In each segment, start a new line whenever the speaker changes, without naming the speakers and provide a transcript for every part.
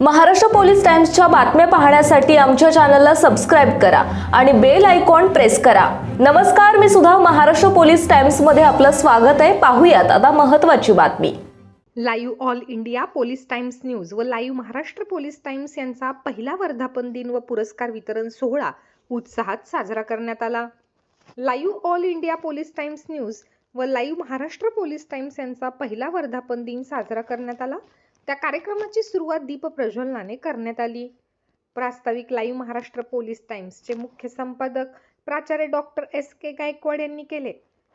Maharashtra police टाइम्सच्या बातम्या पाहण्यासाठी आमच्या चॅनलला सबस्क्राईब करा आणि बेल आयकॉन प्रेस करा. नमस्कार मी सुद्धा महाराष्ट्र पोलीस टाइम्समध्ये आपलं स्वागत आहे. पाहूयात आता महत्वाची बातमी.
Live all India police times news व लाईव्ह महाराष्ट्र पोलीस टाइम्स यांचा पहिला वर्धापन दिन व पुरस्कार वितरण सोहळा उत्साहात साजरा करण्यात आला. Live all India police times news व लाईव्ह महाराष्ट्र पोलीस टाइम्स यांचा पहिला वर्धापन दिन साजरा करण्यात आला. त्या कार्यक्रमाची सुरुवात दीप प्रज्वलनाने करण्यात आली. प्रास्ताविक लाईव्ह महाराष्ट्र पोलीस टाइम्सचे मुख्य संपादक प्राचार्य डॉक्टर एस के गायकवाड यांनी केले.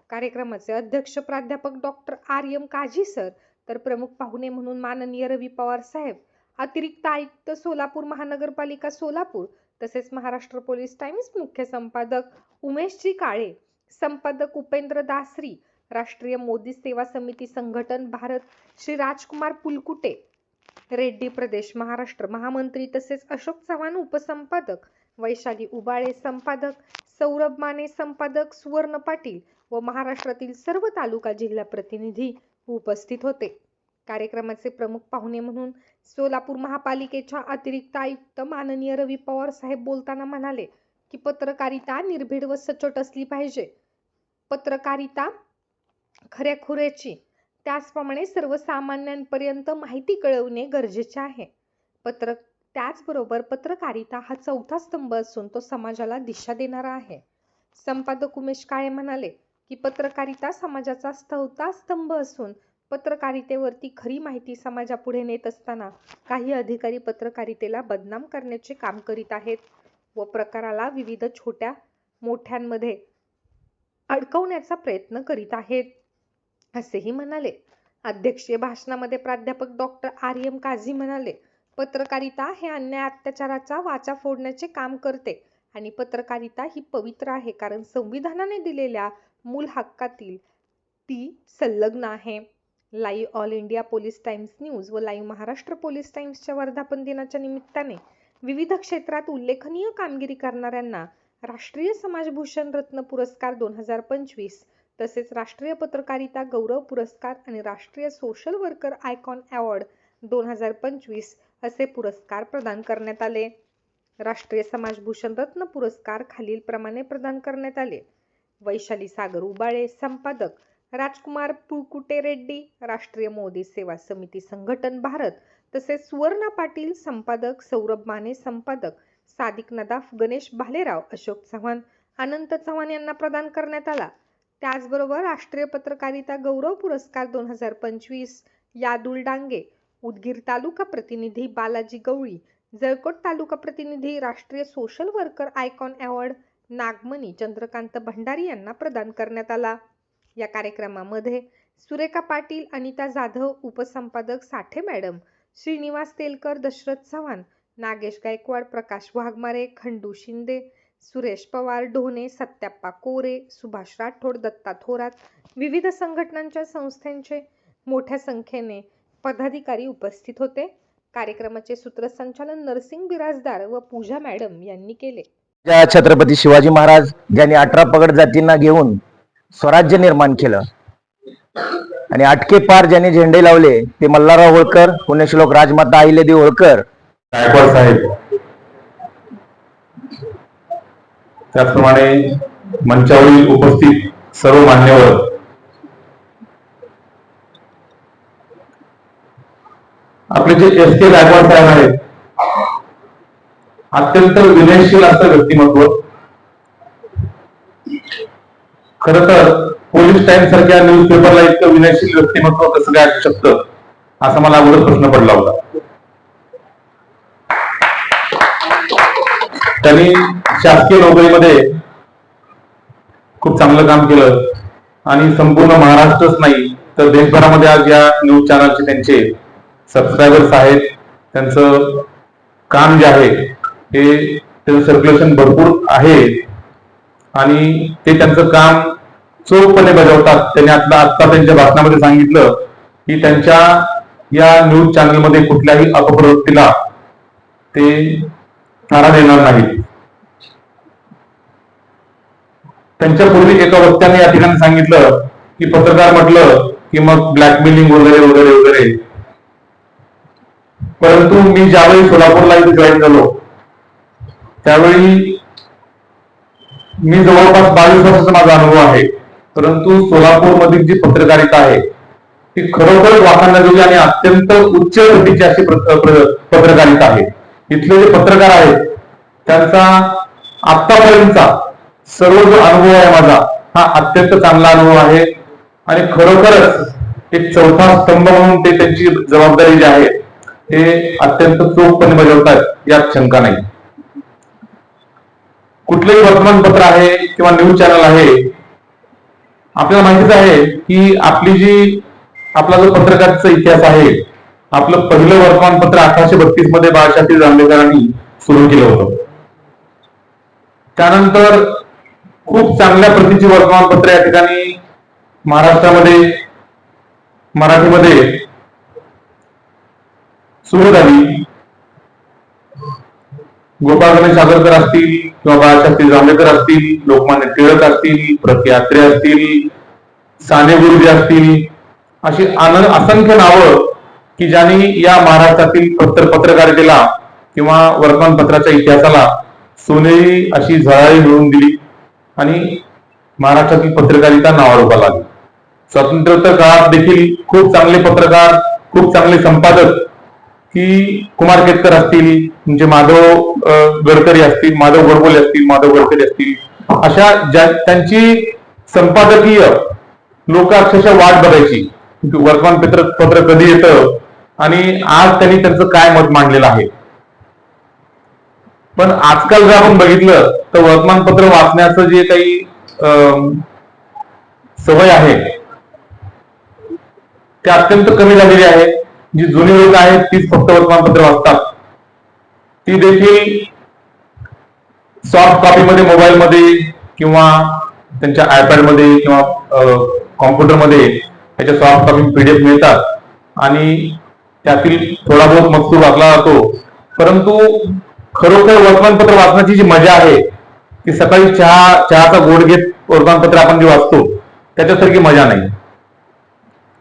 कार्यक्रमाचे अध्यक्ष प्राध्यापक doctor R M Kazi sir तर प्रमुख पाहुणे म्हणून माननीय रवी पवार साहेब अतिरिक्त आयुक्त सोलापूर महानगरपालिका सोलापूर तसेच महाराष्ट्र पोलीस टाइम्स मुख्य संपादक उमेशजी काळे संपादक उपेंद्र दासरी राष्ट्रीय मोदी सेवा समिती संघटन भारत श्री राजकुमार पुलकुटे रेड्डी प्रदेश महाराष्ट्र महामंत्री तसेच अशोक चव्हाण उपसंपादक वैशाली उबाळे संपादक सौरभ माने संपादक सुवर्ण पाटील व महाराष्ट्रातील सर्व तालुका जिल्हा प्रतिनिधी उपस्थित होते. कार्यक्रमाचे प्रमुख पाहुणे म्हणून सोलापूर महापालिकेच्या अतिरिक्त आयुक्त माननीय रवी पवार साहेब बोलताना म्हणाले की पत्रकारिता निर्भीड व सचोट असली पाहिजे. पत्रकारिता खऱ्याखुऱ्याची त्याचप्रमाणे सर्वसामान्यांपर्यंत माहिती कळवणे गरजेचे आहे. पत्र त्याचबरोबर पत्रकारिता हा चौथा स्तंभ असून तो समाजाला दिशा देणारा आहे. संपादक उमेश काळे म्हणाले की पत्रकारिता समाजाचा चौथा स्तंभ असून पत्रकारितेवरती खरी माहिती समाजापुढे नेत असताना काही अधिकारी पत्रकारितेला बदनाम करण्याचे काम करीत आहेत व प्रकाराला विविध छोट्या मोठ्यांमध्ये अडकवण्याचा प्रयत्न करीत आहेत. असेही म्हणाले. अध्यक्षीय भाषणामध्ये प्राध्यापक डॉक्टर आर एम काझी म्हणाले पत्रकारिता हे अन्याय अत्याचाराचा वाचा फोडण्याचे काम करते आणि पत्रकारिता ही पवित्र आहे कारण संविधानाने दिलेल्या मूल हक्कातील ती संलग्न आहे. Live all India police times news व लाईव्ह महाराष्ट्र पोलीस टाइम्सच्या वर्धापन दिनाच्या निमित्ताने विविध क्षेत्रात उल्लेखनीय कामगिरी करणाऱ्यांना राष्ट्रीय समाजभूषण रत्न पुरस्कार दोन हजार पंचवीस तसेच राष्ट्रीय पत्रकारिता गौरव पुरस्कार आणि राष्ट्रीय सोशल वर्कर आयकॉन अवॉर्ड दोन हजार पंचवीस असे पुरस्कार प्रदान करण्यात आले. राष्ट्रीय समाजभूषण रत्न पुरस्कार खालीलप्रमाणे प्रदान करण्यात आले. वैशाली सागर उबाळे संपादक राजकुमार पुळकुटे रेड्डी राष्ट्रीय मोदी सेवा समिती संघटन भारत तसेच सुवर्णा पाटील संपादक सौरभ माने संपादक सादिक नदाफ गणेश भालेराव अशोक चव्हाण अनंत चव्हाण यांना प्रदान करण्यात आला. त्याचबरोबर राष्ट्रीय पत्रकारिता गौरव पुरस्कार दोन हजार पंचवीस यादुल डांगे उदगीर तालुका प्रतिनिधी बालाजी गवळी जळकोट तालुका प्रतिनिधी राष्ट्रीय social worker icon award Nagmani Chandrakant Bhandari यांना प्रदान करण्यात आला. या कार्यक्रमामध्ये सुरेखा पाटील अनिता जाधव उपसंपादक साठे मॅडम श्रीनिवास तेलकर दशरथ चव्हाण नागेश गायकवाड प्रकाश वाघमारे खंडू शिंदे सुरेश पवार ढोणे सत्याप्पा कोरे सुभाष राठोड दत्ता थोरात विविध संघटनांच्या संस्थांचे मोठ्या संख्येने पदाधिकारी उपस्थित होते. कार्यक्रमाचे सूत्रसंचालन नरसिंग बिराजदार व पूजा मॅडम यांनी केले.
ज्या छत्रपती शिवाजी महाराज ज्यांनी अठरा पगड जातींना घेऊन स्वराज्य निर्माण केलं. आणि अटके पार ज्यांनी झेंडे लावले ते मल्हारराव होळकर पुण्यश्लोक राजमाता अहिल्यादेवी होळकर.
गायकवाड साहेब त्याचप्रमाणे मंचावरील उपस्थित सर्व मान्यवर आपले जे एस के गायकवाड साहेब आहेत अत्यंत विनयशील असं व्यक्तिमत्व. खर तर पोलीस टाइम सारख्या न्यूज पेपरला इतकं विनयशील व्यक्तिमत्व कसं काय असू शकतं असा मला अगोदर प्रश्न पडला होता. त्यांनी शासकीय नोकरीमध्ये खूप चांगलं काम केलं. आणि संपूर्ण महाराष्ट्रच नाही तर देशभरामध्ये आज या न्यूज चॅनलचे त्यांचे सबस्क्रायबर्स आहेत. त्यांचं काम जे आहे हे त्याचं सर्क्युलेशन भरपूर आहे. आणि ते त्यांचं काम चोखपणे बजावतात. त्यांनी आता आता त्यांच्या भाषणामध्ये सांगितलं की त्यांच्या या न्यूज चॅनलमध्ये कुठल्याही अपप्रवृत्तीला ते नारा देणार नाही. त्यांच्या पूर्वी एका वक्त्याने या ठिकाणी सांगितलं की पत्रकार म्हटलं की मग ब्लॅकमेलिंग वगैरे वगैरे वगैरे. परंतु मी ज्यावेळी सोलापूरला इथे जॉईन झालो त्यावेळी मी जवळपास बावीस वर्षाचा माझा अनुभव आहे. परंतु सोलापूर मधील जी पत्रकारिता आहे ती खरोखर वाखाणण्याजोगी आणि अत्यंत उच्च प्रतीची अशी पत्रकारिता आहे. इथले जे पत्रकार आहेत त्यांचा आतापर्यंतचा सर्व जो अनुभव आहे माझा हा अत्यंत चांगला अनुभव आहे. आणि खरोखरच एक चौथा स्तंभ म्हणून ते त्यांची जबाबदारी जी आहे ते अत्यंत चोखपणे बजावतात यात शंका नाही. कुठलंही वर्तमानपत्र आहे किंवा न्यूज चॅनल आहे आपल्याला माहितीच आहे की आपली जी आपला जो पत्रकारचा इतिहास आहे आपलं पहिलं वर्तमानपत्र अठराशे बत्तीसमध्ये बाळशास्त्री जांभेकरांनी सुरू केलं होतं. त्यानंतर खूप चांगल्या प्रतीची वर्तमानपत्र या ठिकाणी महाराष्ट्रामध्ये मराठीमध्ये सुरू झाली. गोपाळ गणेश आगरकर असतील किंवा बाळशास्त्री जांभेकर असतील लोकमान्य टिळक असतील प्रतियात्रे असतील साने गुरुजी असतील अशी आन- असंख्य नावं की ज्यांनी या महाराष्ट्रातील पत्र पत्रकारितेला किंवा वर्तमानपत्राच्या इतिहासाला सोनेरी अशी झळाळी मिळवून दिली आणि महाराष्ट्रातील पत्रकारिता नावारूपाला आली स्वातंत्र्योत्तर काळात देखील खूप चांगले पत्रकार खूप चांगले संपादक की कुमार केतकर असतील म्हणजे माधव गडकरी असतील माधव गोडबोले असतील माधव गडकरी असतील अशा ज्या त्यांची संपादकीय लोक अक्षरशः वाट बघायची. वर्तमानपत्र पत्र कधी येतं आणि आज त्यांनी त्यांचं काय मत मांडलेलं आहे? पण आजकाल जर आपण बघितलं तर वर्तमानपत्र वाचण्याचं जे काही अं, सवय आहे ते अत्यंत कमी झालेली आहे. जी जुनी लोक आहेत तीच फक्त वर्तमानपत्र वाचतात. ती देखील सॉफ्ट कॉपीमध्ये मोबाईलमध्ये किंवा त्यांच्या आयपॅडमध्ये किंवा कॉम्प्युटरमध्ये त्याच्या सॉफ्ट कॉपी पीडीएफ मिळतात. आणि त्यातील थोडा बहुत मजकूर वाचला जातो. परंतु खरोखर वर्तमानपत्र वाचण्याची जी मजा आहे ती सकाळी चहा चहाचा गोड घेत वर्तमानपत्र आपण जे वाचतो त्याच्यासारखी मजा नाही.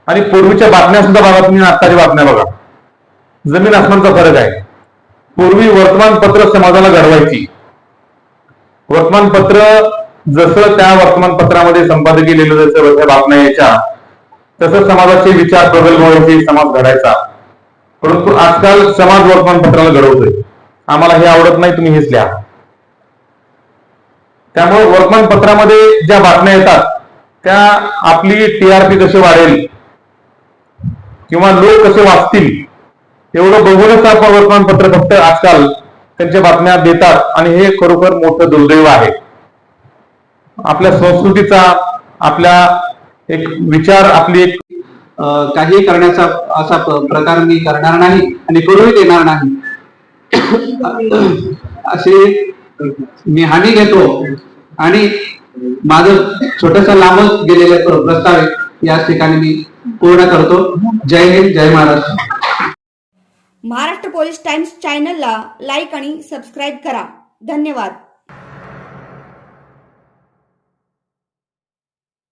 आणि पूर्वीच्या बातम्या सुद्धा बघा तुम्ही आत्ताच्या बातम्या बघा. जमीन आसमानचा फरक आहे. पूर्वी वर्तमानपत्र समाजाला घडवायची. वर्तमानपत्र जसं त्या वर्तमानपत्रामध्ये संपादकीय लिहिलं जसं बातम्या यायच्या तसं समाजाचे विचार प्रगल्भ व्हायचे समाज घडायचा. परंतु आजकाल समाज वर्तमानपत्राला घडवतोय. आम्हाला हे आवडत नाही तुम्ही हेच लिहा. त्यामुळे वर्तमानपत्रामध्ये ज्या बातम्या येतात त्या आपली टीआरपी कशी वाढेल किंवा लोक कसे वाचतील एवढं बघूनच आपण वर्तमानपत्र फक्त आजकाल त्यांच्या बातम्या देतात आणि हे खरोखर मोठं दुर्दैव आहे. आपल्या संस्कृतीचा आपल्या एक विचार आपली एक
काही करण्याचा असा प्रकार मी करणार नाही आणि करूही देणार नाही. असे मी हानी घेतो आणि माझं छोटस लांबच गेलेले प्रस्ताव आहे, याच ठिकाणी मी पूर्ण करतो. जय हिंद जय महाराष्ट्र.
महाराष्ट्र पोलीस टाइम्स चॅनलला लाईक आणि सबस्क्राईब करा. धन्यवाद.